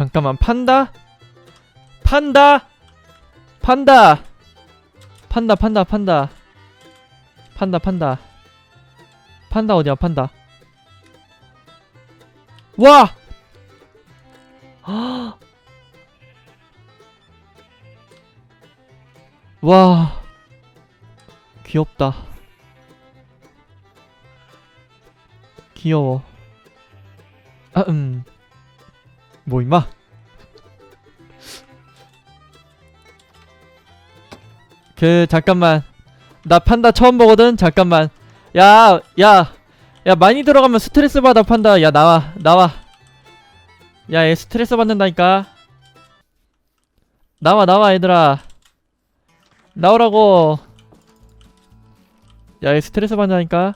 잠깐만 판다? 판다? 판다 판다 판다 판다 판다 판다 판다 어디야 판다 와! 와 귀엽다 귀여워 아, 음. 뭐 임마? 그 잠깐만. 나 판다 처음 보거든? 잠깐만. 야 야 야 많이 들어가면 스트레스 받아 판다. 야 나와 나와. 야 얘 스트레스 받는다니까. 나와 나와 얘들아. 나오라고. 야 얘 스트레스 받는다니까.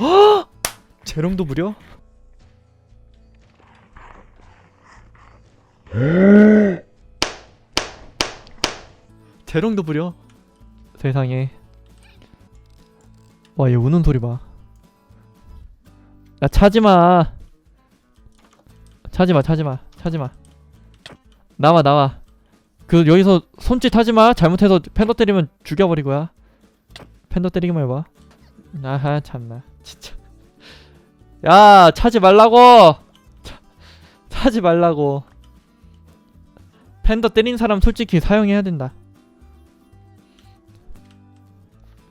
헉! 재롱도 무려? 재롱도 부려? 세상에. 와 얘 우는 소리 봐야 차지마. 차지마 차지마 차지마. 나와 나와. 그 여기서 손짓 하지마. 잘못해서 팬더 때리면 죽여버리고야. 팬더 때리기만 해봐. 아하 참나. 진짜. 야 차지 말라고! 차, 차지 말라고 팬더 때린 사람 솔직히 사용해야 된다.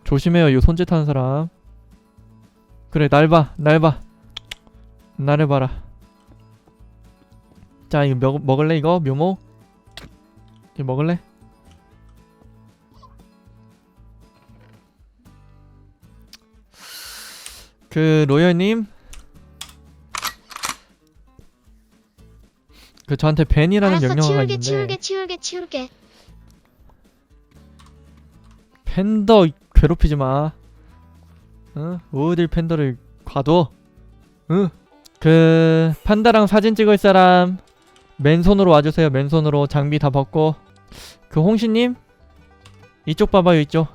조심해요 이 손짓 하는 사람. 그래 날봐 날봐. 나를 봐라. 자 이거 먹, 먹을래 이거? 묘목? 이거 먹을래? 그 로열님 그 저한테 벤이라는 알았어 명령어가 치울게 있는데 치울게 치울게 치울게 팬더 괴롭히지 마. 응? 어딜 팬더를 과도? 응? 그 판다랑 사진 찍을 사람 맨손으로 와주세요. 맨손으로 장비 다 벗고. 그 홍신님 이쪽 봐봐요 이쪽.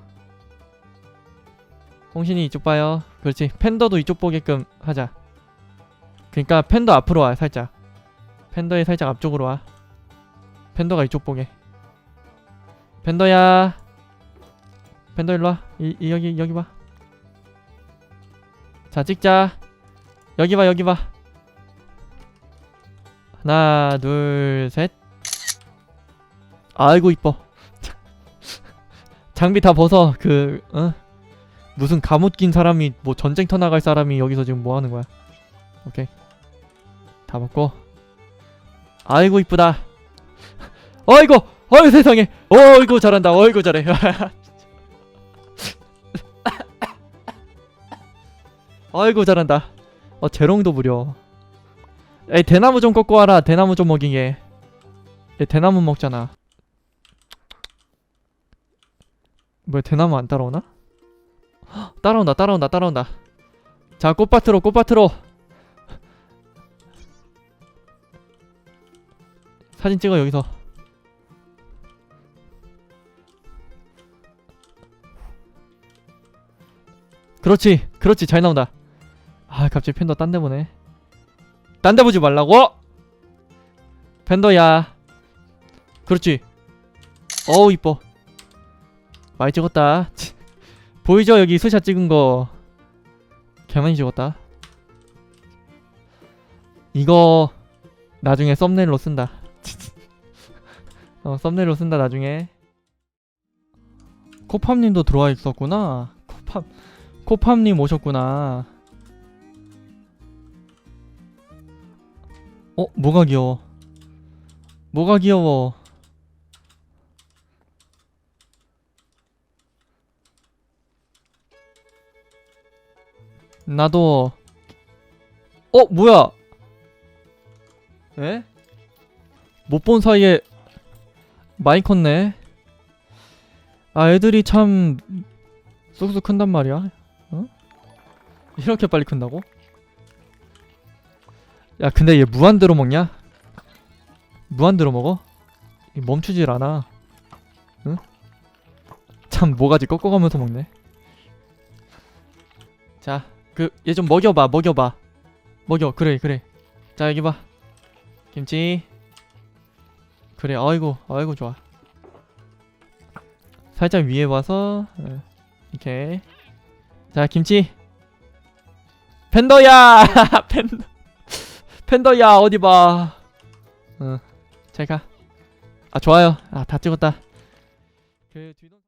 홍신이 이쪽 봐요. 그렇지. 팬더도 이쪽 보게끔 하자. 그러니까 팬더 앞으로 와 살짝. 팬더의 살짝 앞쪽으로 와. 팬더가 이쪽 보게. 팬더야. 팬더 일로 와. 이, 이 여기 여기 봐. 자 찍자. 여기 봐 여기 봐. 하나 둘 셋. 아이고 이뻐. 장비 다 벗어. 그 어? 무슨 감옷 낀 사람이 뭐 전쟁터 나갈 사람이 여기서 지금 뭐 하는 거야? 오케이. 다 벗고. 아이고 이쁘다. 어이구 어이 세상에. 어이구 잘한다. 어이구 잘해. 아이고 잘한다. 어 재롱도 부려. 에이 대나무 좀 꺾고 와라. 대나무 좀 먹이게. 얘 대나무 먹잖아. 뭐야 대나무 안 따라오나? 헉, 따라온다 따라온다 따라온다. 자 꽃밭으로 꽃밭으로. 사진 찍어 여기서. 그렇지 그렇지. 잘 나온다. 아 갑자기 팬더 딴 데 보네. 딴 데 보지 말라고? 팬더야. 그렇지. 어우 이뻐. 많이 찍었다. 치. 보이죠? 여기 스샷 찍은 거. 개많이 찍었다. 이거 나중에 썸네일로 쓴다 어 썸네일로 쓴다 나중에 코팜님도 들어와 있었구나 코팜 코팜님 오셨구나 어? 뭐가 귀여워? 뭐가 귀여워? 나도 어? 뭐야? 에? 못 본 사이에 많이 컸네 아 애들이 참 쑥쑥 큰단 말이야 어? 이렇게 빨리 큰다고? 야 근데 얘 무한대로 먹냐? 무한대로 먹어? 이 멈추질 않아 응? 참 모가지 꺾어가면서 먹네 자 그 얘 좀 먹여봐 먹여봐 먹여 그래 그래 자 여기 봐 김치 그래 아이고 아이고 좋아. 살짝 위에 와서 어, 이렇게. 자 김치. 팬더야! 팬더 팬더야 어디 봐. 어, 잘가. 아 좋아요. 아 다 찍었다. 그 뒤도